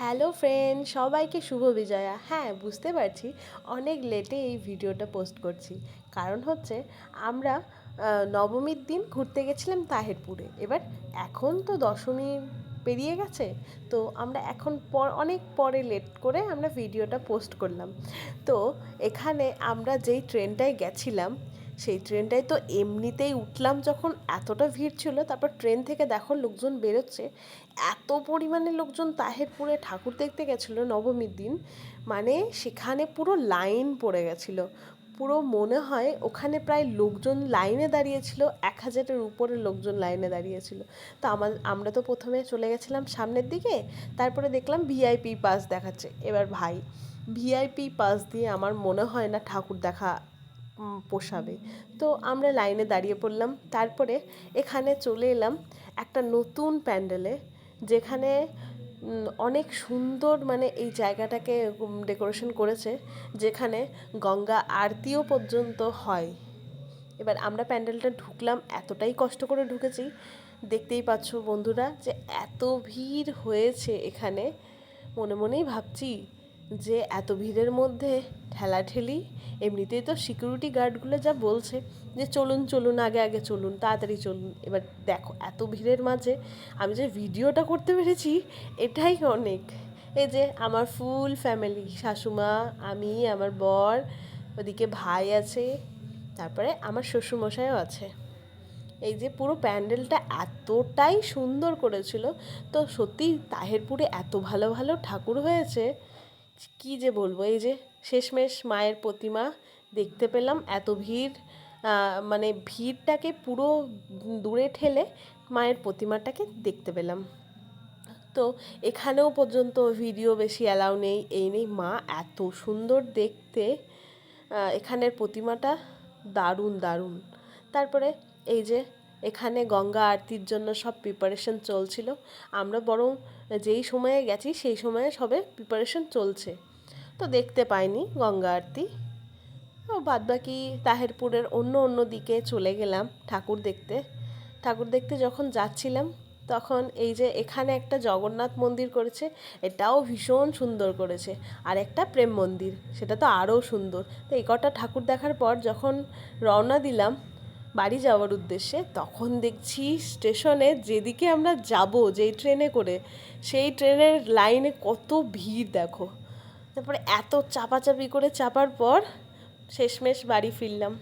Hello friend, সবাইকে শুভ বিজয়া। হ্যাঁ বুঝতে পারছি অনেক লেটে এই ভিডিওটা পোস্ট করছি। কারণ হচ্ছে আমরা নবমীর দিন ঘুরতে গেছিলাম তাহেরপুরে। এবার এখন তো দশমী পেরিয়ে গেছে, তো আমরা এখন পর, অনেক পরে লেট করে আমরা ভিডিওটা পোস্ট করলাম। তো এখানে আমরা যেই ট্রেনটায় গেছিলাম সেই ট্রেনটায় তো এমনিতেই উঠলাম যখন এতটা ভিড় ছিল, তারপর ট্রেন থেকে দেখো লোকজন বেরোচ্ছে। এত পরিমাণে লোকজন তাহেরপুরে ঠাকুর দেখতে গেছিল নবমীর দিন মানে সেখানে পুরো লাইন পড়ে গেছিল। পুরো মনে হয় ওখানে প্রায় লোকজন লাইনে দাঁড়িয়েছিল, এক হাজারের উপরে লোকজন লাইনে দাঁড়িয়েছিল। তো আমার আমরা তো প্রথমে চলে গেছিলাম সামনের দিকে, তারপরে দেখলাম ভিআইপি পাস দেখাচ্ছে। এবার ভাই, ভিআইপি পাস দিয়ে আমার মনে হয় না ঠাকুর দেখা পোষাবে। তো আমরা লাইনে দাঁড়িয়ে পড়লাম। তারপরে এখানে চলে এলাম একটা নতুন প্যান্ডেলে, যেখানে অনেক সুন্দর মানে এই জায়গাটাকে ডেকোরেশন করেছে, যেখানে গঙ্গা আরতিও পর্যন্ত হয়। এবার আমরা প্যান্ডেলটা ঢুকলাম, এতটাই কষ্ট করে ঢুকেছি। দেখতেই পাচ্ছ বন্ধুরা যে এত ভিড় হয়েছে এখানে। মনে মনেই ভাবছি যে এত ভিড়ের মধ্যে ঠেলাঠেলি এমনিতেই তো সিকিউরিটি গার্ডগুলো যা বলছে যে চলুন চলুন, আগে আগে চলুন, তাড়াতাড়ি চলুন। এবার দেখো, এত ভিড়ের মাঝে আমি যে ভিডিওটা করতে পেরেছি, এটাই অনেক। এই যে আমার ফুল ফ্যামিলি শাশুমা, আমি, আমার বর, ওদিকে ভাই আছে, তারপরে আমার শ্বশুরমশাইও আছে। এই যে পুরো প্যান্ডেলটা এতটাই সুন্দর করেছিল, তো সত্যি তাহেরপুরে এত ভালো ভালো ঠাকুর হয়েছে কি যে বলব? এই যে শেষমেশ মায়ের প্রতিমা দেখতে পেলাম, এত ভিড় মানে ভিড়টাকে পুরো দূরে ঠেলে মায়ের প্রতিমাটাকে দেখতে পেলাম। তো এখানেও পর্যন্ত ভিডিও বেশি অ্যালাউ নেই, এই নেই। মা এত সুন্দর দেখতে এখানের প্রতিমাটা দারুণ দারুণ। তারপরে এই যে এখানে গঙ্গা আরতির জন্য সব প্রিপারেশন চলছিল। আমরা বরং যেই সময়ে গেছি, সেই সময়ে সবে প্রিপারেশন চলছে। তো দেখতে পাইনি গঙ্গা আরতি। ও বাদবাকি তাহেরপুরের অন্য অন্য দিকে চলে গেলাম ঠাকুর দেখতে। ঠাকুর দেখতে যখন যাচ্ছিলাম, তখন এই যে এখানে একটা জগন্নাথ মন্দির করেছে, এটাও ভীষণ সুন্দর করেছে। আর একটা প্রেম মন্দির, সেটা তো আরও সুন্দর। তো এই কটা ঠাকুর দেখার পর যখন রওনা দিলাম বাড়ি যাওয়ার উদ্দেশ্যে তখন দেখছি স্টেশনে যেদিকে আমরা যাব, যেই ট্রেনে করে, সেই ট্রেনের লাইনে কত ভিড় দেখো। তারপরে এত চাপাচাপি করে চাপার পর শেষমেশ বাড়ি ফিরলাম।